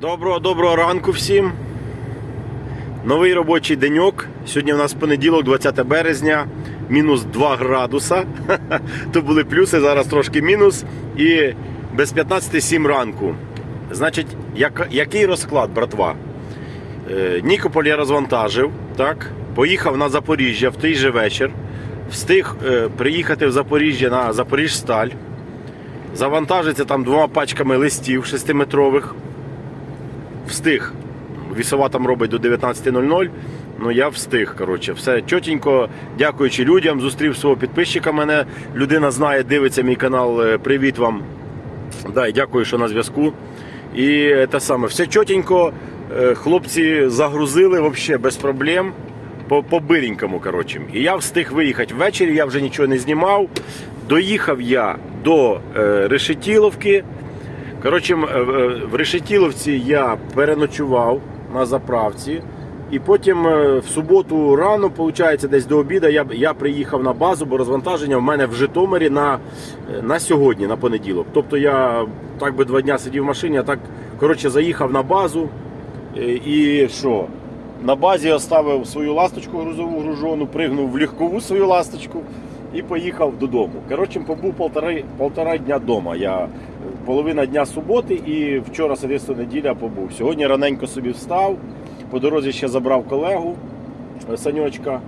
Доброго доброго ранку всім. Новий робочий деньок. Сьогодні у нас понеділок, 20 березня, мінус 2 градуса. То були плюси, зараз трошки мінус. І без 15-7 ранку. Значить, як, який розклад, братва? Е, Нікополь я розвантажив, так? Поїхав на Запоріжжя в той же вечір. Встиг е, приїхати в Запоріжжя на Запоріжсталь. Завантажиться там двома пачками листів 6-метрових встиг. Вісова там робить до 19.00. Ну я встиг. Коротше, все чотенько. Дякуючи людям. Зустрів свого підписчика. Мене людина знає, дивиться мій канал. Е, Привіт вам. Да, і дякую, що на зв'язку. І те саме, все чотенько. Е, Хлопці загрузили взагалі без проблем. По, биренькому, коротше. І я встиг виїхати ввечері, я вже нічого не знімав. Доїхав я до е, Решетіловки. Коротше, е, е, в Решетіловці я переночував на заправці. І потім е, в суботу рано, виходить, десь до обіду, я, я приїхав на базу, бо розвантаження в мене в Житомирі на, на сьогодні, на понеділок. Тобто я так би два дня сидів в машині, а так коротше, заїхав на базу. І що? На базі оставив свою ласточку грузову гружону, пригнув в легкову свою ласточку і поїхав додому. Коротше, побув полтора, полтора дня вдома. Я половина дня суботи і вчора, соответственно, неділя побув. Сьогодні раненько собі встав. По дорозі ще забрав колегу е, Саньочка.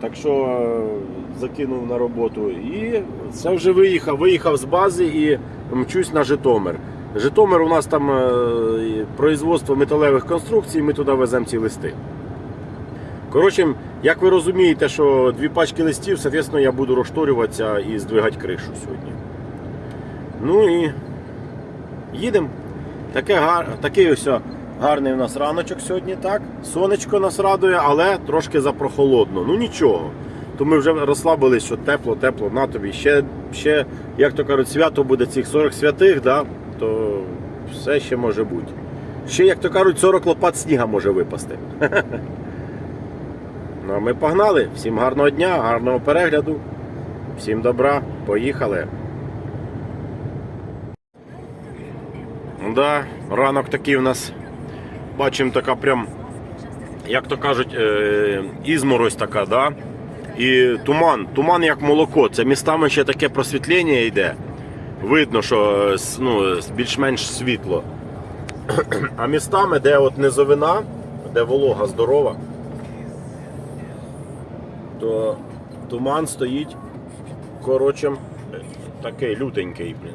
Так що е, закинув на роботу. І це вже виїхав. Виїхав з бази і мчусь на Житомир. Житомир у нас там е, производство металевих конструкцій, ми туди веземо ці листи. Коротше, як ви розумієте, що дві пачки листів, соответственно, я буду розшторюватися і здвигати кришу сьогодні. Ну і їдемо. Таке. Такий ось гарний у нас раночок сьогодні, так? Сонечко нас радує, але трошки запрохолодно. Ну нічого. То ми вже розслабились, що тепло, тепло, на тобі. Ще, ще як то кажуть, свято буде цих 40 святих, да? То все ще може бути. Ще, як то кажуть, 40 лопат сніга може випасти. Ну а ми погнали. Всім гарного дня, гарного перегляду. Всім добра, поїхали. Да, ранок такий у нас. Бачимо така прям, як то кажуть, е, ізморозь така, да? І туман, туман як молоко. Це містами ще таке просвітлення йде. Видно, що е, ну, більш-менш світло. А містами, де от низовина, де волога здорова, то туман стоїть коротше, такий лютенький, блін.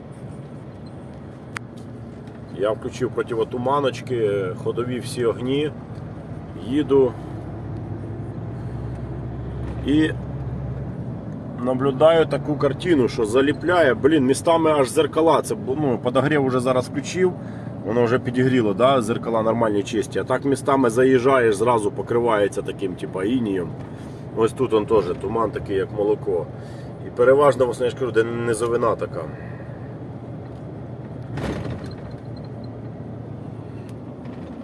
Я включив противотуманочки, ходові всі огні, їду і наблюдаю таку картину, що заліпляє, блін, містами аж зеркала. Це ну, подогрів вже зараз включив, воно вже підігріло, да? зеркала нормальні чисті. А так містами заїжджаєш, зразу покривається таким типа інієм. Ось тут он теж туман такий, як молоко. І переважно, власне, я ж кажу, де низовина така.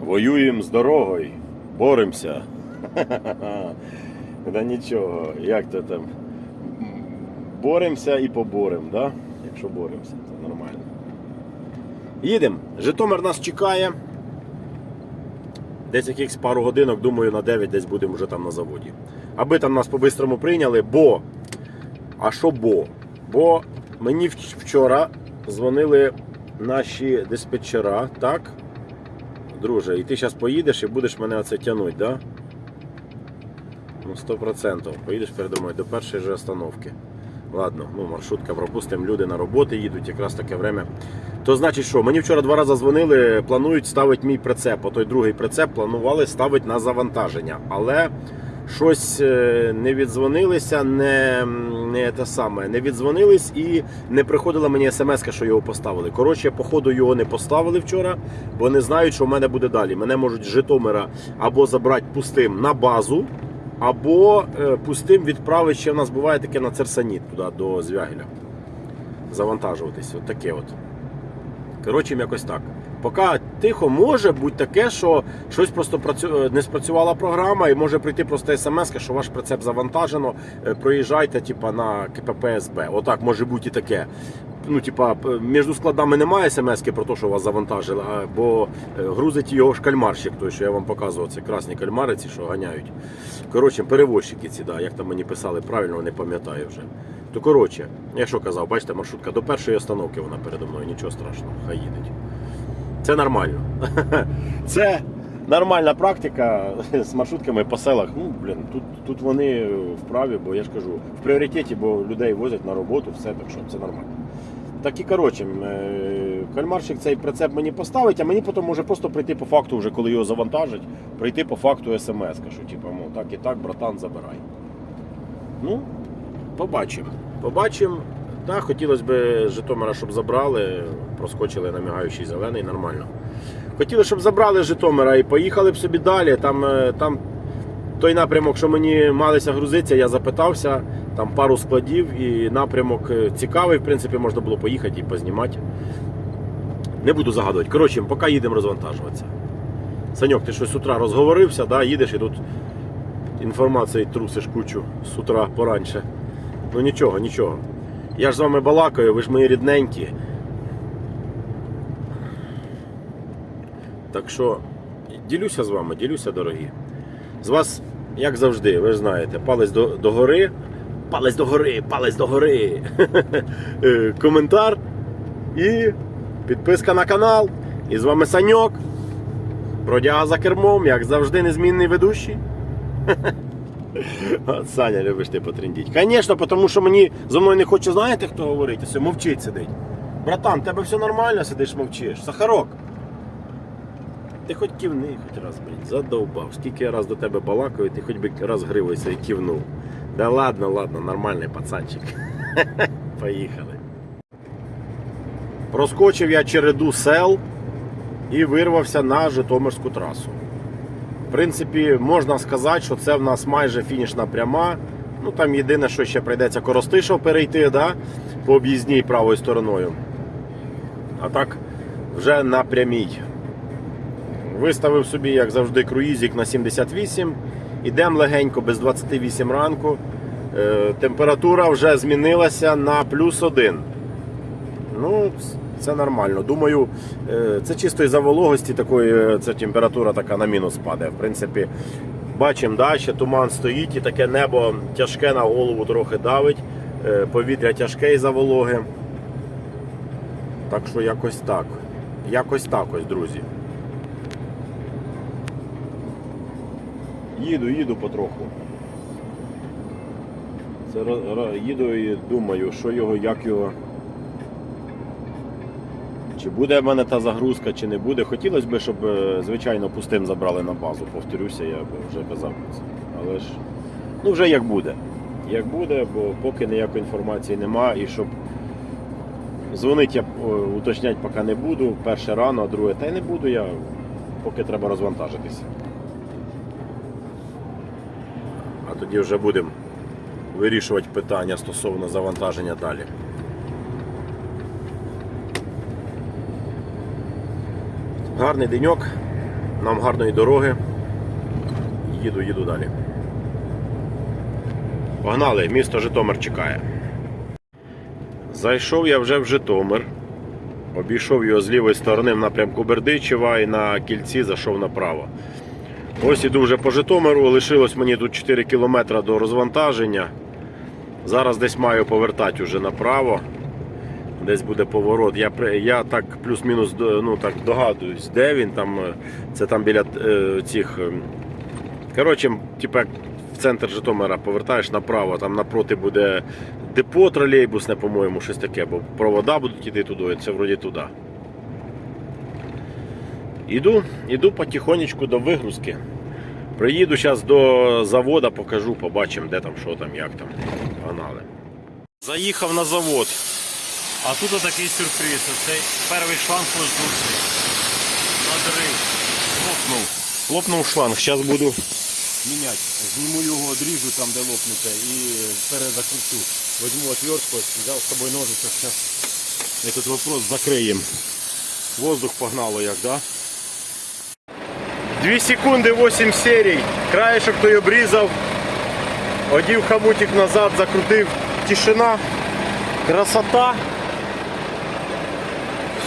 Воюємо з дорогою, боремося. Да нічого, як то там. Боремося і поборем, да? якщо боремося, то нормально. Їдемо. Житомир нас чекає. Десь якихось пару годинок, думаю, на 9 десь будемо вже там на заводі. Аби там нас по-бистрому прийняли, бо. А що бо? Бо мені вчора дзвонили наші диспетчера, так? Друже, і ти зараз поїдеш і будеш мене оце тягнути, да? Ну, 100%. Поїдеш передо мною до першої же остановки. Ладно, ну маршрутка пропустимо, люди на роботи їдуть, якраз таке время. То значить що, мені вчора два рази дзвонили, планують ставити мій прицеп, а той другий прицеп планували ставити на завантаження. Але щось е, не віддзвонилися, не, не те саме, не віддзвонились і не приходила мені смс, що його поставили. Коротше, походу його не поставили вчора, бо не знають, що в мене буде далі. Мене можуть з Житомира або забрати пустим на базу, або е, пустим відправити, ще в нас буває таке на Церсаніт туди до Звягеля. Завантажуватись. От таке от. Коротше, якось так. Поки тихо, може бути таке, що щось просто не спрацювала програма, і може прийти просто смс, що ваш прицеп завантажено, е, проїжджайте типа, на КПП СБ. Отак може бути і таке. Ну, типа, між складами немає смс про те, що вас завантажили, бо е, грузить його ж кальмарщик, той, що я вам показував, це красні кальмари, ці, що ганяють. Коротше, перевозчики ці, да, як там мені писали правильно, не пам'ятаю вже. То коротше, я що казав, бачите, маршрутка до першої остановки вона передо мною, нічого страшного, хай їдеть. Це нормально. Це нормальна практика з маршрутками по селах. Ну, блін, тут, тут вони вправі, бо я ж кажу, в пріоритеті, бо людей возять на роботу, все, так що це нормально. Так і коротше, е, кальмарщик цей прицеп мені поставить, а мені потім може просто прийти по факту, вже коли його завантажать, прийти по факту смс, що типу, мов, так і так, братан, забирай. Ну, побачимо. Побачимо. Так, хотілося б Житомира, щоб забрали, проскочили на мігаючий зелений, нормально. Хотіли, щоб забрали Житомира і поїхали б собі далі. Там, е, там той напрямок, що мені малися грузитися, я запитався, там пару складів і напрямок е, цікавий, в принципі, можна було поїхати і познімати. Не буду загадувати. Коротше, поки їдемо розвантажуватися. Саньок, ти щось з утра розговорився, да? їдеш і тут інформації трусиш кучу з утра пораньше. Ну нічого, нічого. Я ж з вами балакаю, ви ж мої рідненькі. Так що ділюся з вами, ділюся, дорогі. З вас, як завжди, ви ж знаєте, палець до, до гори. Палець до гори, палець до гори. Е, Коментар і підписка на канал. І з вами Саньок. Бродяга за кермом, як завжди, незмінний ведущий. Саня, любиш ти потрендіть. Звісно, тому що мені зо мною не хоче, знаєте, хто говорить, все мовчить сидить. Братан, тебе все нормально, сидиш, мовчиш. Сахарок. Ти хоч кивни, хоч раз, блін, задовбав. Скільки я раз до тебе балакаю, ти хоч би раз гривайся і кивнув. Да ладно, ладно, нормальний пацанчик. Поїхали. Проскочив я череду сел і вирвався на Житомирську трасу. В принципі, можна сказати, що це в нас майже фінішна пряма. Ну там єдине, що ще прийдеться Коростишев перейти, да? по об'їзній правою стороною. А так, вже на прямій. Виставив собі, як завжди, круїзик на 78. Ідемо легенько без 28 ранку. Е, температура вже змінилася на плюс 1. Ну, це нормально. Думаю, е, це чисто із-за вологості такої, е, це температура така на мінус падає. В принципі, бачимо, да, ще туман стоїть і таке небо тяжке на голову трохи давить. Е, Повітря тяжке із-за вологи. Так що якось так. Якось так ось, друзі. Їду, їду потроху. Це їду і думаю, що його, як його. Чи буде в мене та загрузка, чи не буде. Хотілося б, щоб, е, звичайно, пустим забрали на базу. Повторюся, я вже казав про це. Але ж, ну вже як буде. Як буде, бо поки ніякої інформації нема, і щоб дзвонити я е, уточняти поки не буду. Перше рано, а друге, та й не буду я, поки треба розвантажитися. А тоді вже будемо вирішувати питання стосовно завантаження далі. Гарний деньок, нам гарної дороги. Їду, їду далі. Погнали, місто Житомир чекає. Зайшов я вже в Житомир. Обійшов його з лівої сторони в напрямку Бердичева і на кільці зайшов направо. Ось іду вже по Житомиру, лишилось мені тут 4 кілометри до розвантаження. Зараз десь маю повертати вже направо. Десь буде поворот. Я, я так плюс-мінус ну, так догадуюсь, де він там. е, Це там біля е, цих. е, Коротше, типу, в центр Житомира повертаєш направо, там напроти буде депо тролейбусне, по-моєму, щось таке, бо провода будуть йти туди, це вроді туди. Іду, іду потихонечку до вигрузки. Приїду зараз до заводу, покажу, побачимо, де там, що там, як там. Погнали. Заїхав на завод. А тут такий сюрприз. Цей перший шланг лопнув. Надрив. Лопнув. Лопнув шланг. Зараз буду міняти. Зніму його, одріжу там, де лопнуте, і перезакручу. Возьму отвертку, взяв з собою ножичок. Зараз ми вопрос закриємо. Воздух погнало як, да? 2 секунди 8 серій. Краєшок той обрізав. Одів хамутик назад, закрутив. Тишина. Красота.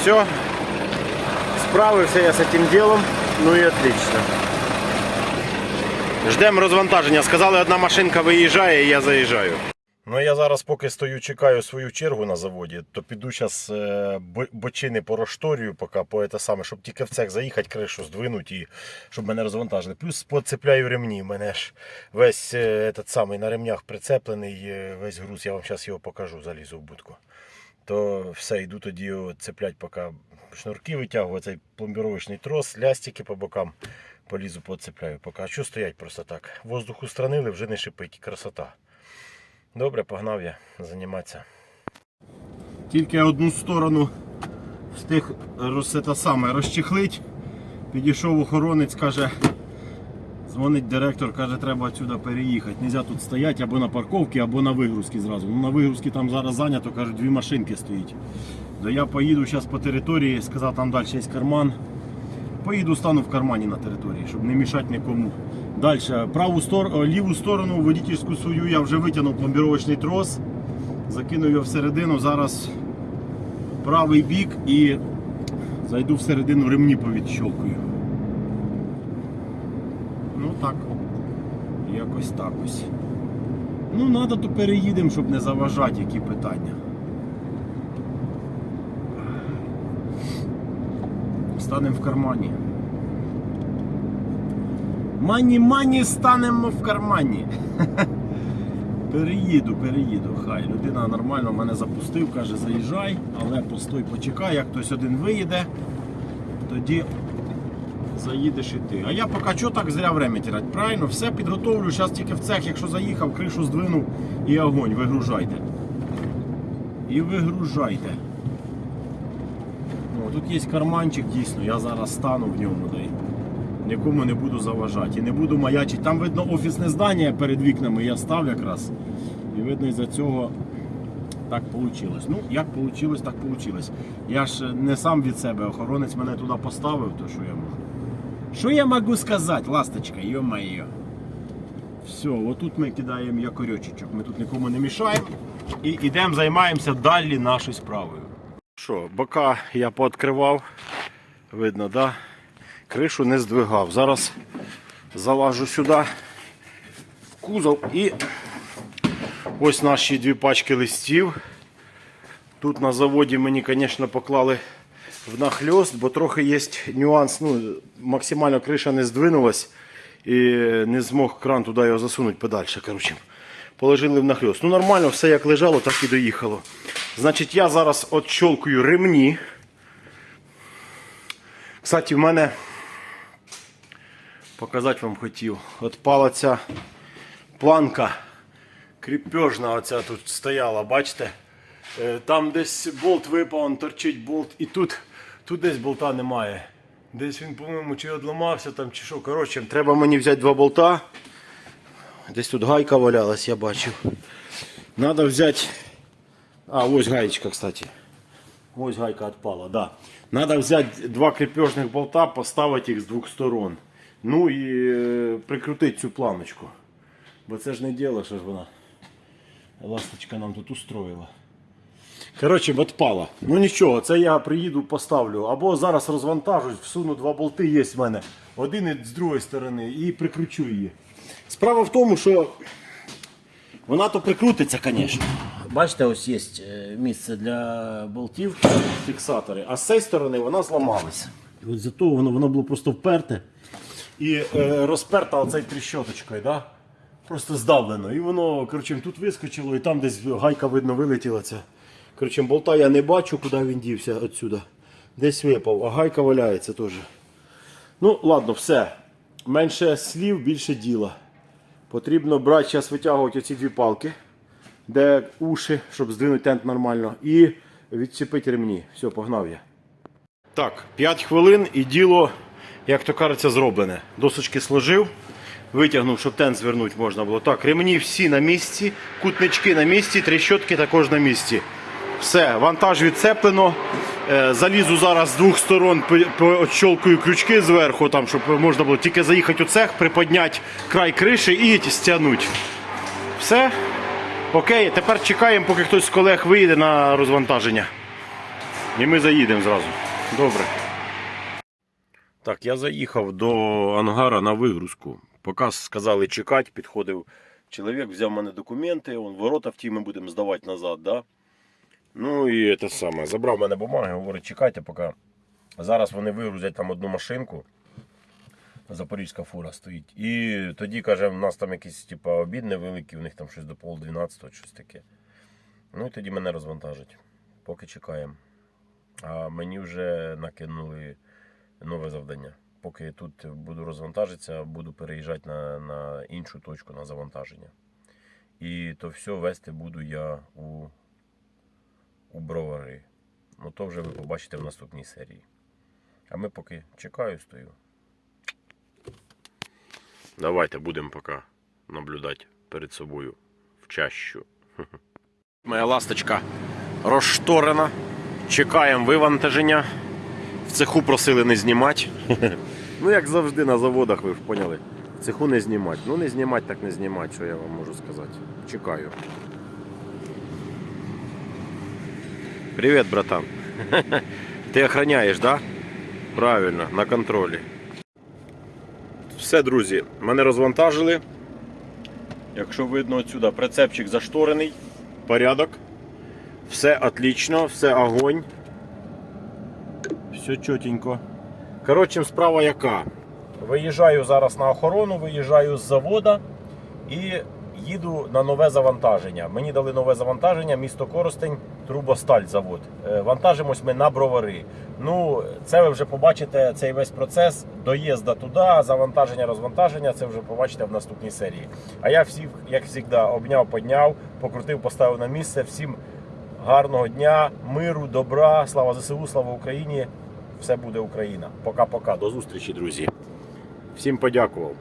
Все. Справився я з цим ділом. Ну і отлично. Ждемо розвантаження. Сказали, одна машинка виїжджає і я заїжджаю. Ну я зараз поки стою, чекаю свою чергу на заводі, то піду зараз бочини порошторюю, поки по те саме, щоб тільки в цех заїхати, кришу здвинуть і щоб мене розвантажили. Плюс поцепляю ремні. Мене ж весь е, этот самий на ремнях прицеплений, е, весь груз, я вам зараз його покажу, залізу в будку. То все, йду тоді цеплять, поки шнурки витягую, цей пломбіровочний трос, лястики по бокам. Полізу поцепляю. Поки. Що стоять просто так? Воздух устранили, вже не шипить. Красота. Добре, погнав я займатися. Тільки одну сторону встиг роз, це саме розчехлить. Підійшов охоронець, каже, дзвонить директор, каже, треба отсюди переїхати. Нельзя тут стояти або на парковці, або на вигрузці зразу. Ну, на вигрузці там зараз зайнято, кажуть, дві машинки стоїть. То я поїду зараз по території, сказав, там далі є карман. Поїду, стану в кармані на території, щоб не мішати нікому. Далі, праву стор... ліву сторону, водительську свою, я вже витягнув пломбіровочний трос, закинув його всередину. Зараз правий бік і зайду всередину ремні повідщолкую. Так. Якось так ось. Ну, треба, то переїдемо, щоб не заважати, які питання. Станемо в кармані. Мані мані станемо в кармані. Переїду, переїду. Хай людина нормально мене запустив, каже, заїжджай, але постой, почекай, як хтось один виїде, тоді заїдеш і ти. А я поки що так зря время тирати. Правильно, все підготовлю. Зараз тільки в цех, якщо заїхав, кришу здвинув і огонь, вигружайте. І вигружайте. О, тут є карманчик, дійсно, я зараз стану в ньому. Дай. Нікому не буду заважати. І не буду маячити. Там видно офісне здання перед вікнами, я став якраз. І видно, із-за цього так вийшло. Ну, як вийшло, так вийшло. Я ж не сам від себе, охоронець мене туди поставив, то що я можу. Що я можу сказати, ласточка, йо-моє. Все, отут ми кидаємо якорьочечок. Ми тут нікому не мішаємо. І йдемо, займаємося далі нашою справою. Що, бока я пооткривав. Видно, да? Кришу не здвигав. Зараз залажу сюди в кузов і ось наші дві пачки листів. Тут на заводі мені, звісно, поклали в нахльост, бо трохи є нюанс. Ну, максимально криша не здвинулась і не змог кран туди його засунути подальше. Коротше. Положили в нахльост. Ну нормально, все як лежало, так і доїхало. Значить, я зараз отщолкую ремні. Кстати, в мене показати вам хотів. Отпала ця планка кріпежна, оця тут стояла, бачите? Е, Там десь болт випав, он торчить болт, і тут, тут десь болта немає. Десь він, по-моєму, чи одламався там, чи що. Коротше, треба мені взяти два болта. Десь тут гайка валялась, я бачив. Надо взяти. А, ось гаечка, кстати. Ось гайка отпала, да. Надо взяти два крепежних болта, поставити їх з двох сторон. Ну і е, прикрутити цю планочку. Бо це ж не діло, що ж вона. Ласточка нам тут устроїла. Коротше, відпала. Ну нічого, це я приїду, поставлю. Або зараз розвантажусь, всуну два болти, є в мене. Один з другої сторони і прикручу її. Справа в тому, що вона то прикрутиться, звісно. Бачите, ось є е, місце для болтів, фіксатори. А з цієї сторони вона зламалася. І от за того воно, воно було просто вперте і е, розперта оцей тріщоточкою. Да? Просто здавлено. І воно коротше, тут вискочило, і там десь гайка видно вилетіла. Ця. Коротше, болта я не бачу, куди він дівся отсюди. Десь випав, а гайка валяється теж. Ну, ладно, все. Менше слів, більше діла. Потрібно брати, зараз витягувати оці дві палки, де уші, щоб здвинути тент нормально, і відчепити ремні. Все, погнав я. Так, 5 хвилин і діло, як то кажеться, зроблене. Досочки сложив, витягнув, щоб тент звернути можна було. Так, ремні всі на місці, кутнички на місці, трещотки також на місці. Все, вантаж відцеплено. Е, Залізу зараз з двох сторон, щолкую крючки зверху, там, щоб можна було тільки заїхати у цех, приподняти край криші і стягнути. Все. Окей, тепер чекаємо, поки хтось з колег вийде на розвантаження. І ми заїдемо зразу. Добре. Так, я заїхав до ангара на вигрузку. Поки сказали чекати, підходив чоловік, взяв мене документи, он, ворота в ті ми будемо здавати назад. Да? Ну і те саме. Забрав мене бумаги, говорить, чекайте, поки. Зараз вони вигрузять там одну машинку. Запорізька фура стоїть. І тоді, каже, у нас там якийсь типу, обід невеликий, у них там щось до пол 12 щось таке. Ну і тоді мене розвантажать. Поки чекаємо. А мені вже накинули нове завдання. Поки я тут буду розвантажитися, буду переїжджати на, на іншу точку на завантаження. І то все вести буду я у, у бровари. Ну то вже ви побачите в наступній серії. А ми поки чекаю, стою. Давайте будемо поки наблюдати перед собою в чащу. Моя ласточка розшторена. Чекаємо вивантаження. В цеху просили не знімати. Ну, як завжди на заводах, ви ж поняли. В цеху не знімати. Ну, не знімати, так не знімати, що я вам можу сказати. Чекаю. Привіт, братан. Ти охраняєш? Да? Правильно, на контролі. Все, друзі, мене розвантажили. Якщо видно отсюда, прицепчик зашторений. Порядок. Все отлично, все огонь. Все чотенько. Коротше, справа яка? Виїжджаю зараз на охорону, виїжджаю з завода і їду на нове завантаження. Мені дали нове завантаження, місто Коростень, Трубосталь завод. Е, Вантажимось ми на бровари. Ну, це ви вже побачите цей весь процес доїзда туди, завантаження, розвантаження. Це вже побачите в наступній серії. А я всіх, як завжди, обняв, подняв, покрутив, поставив на місце. Всім гарного дня, миру, добра, слава ЗСУ, слава Україні. Все буде Україна. Пока-пока. До зустрічі, друзі. Всім подякував.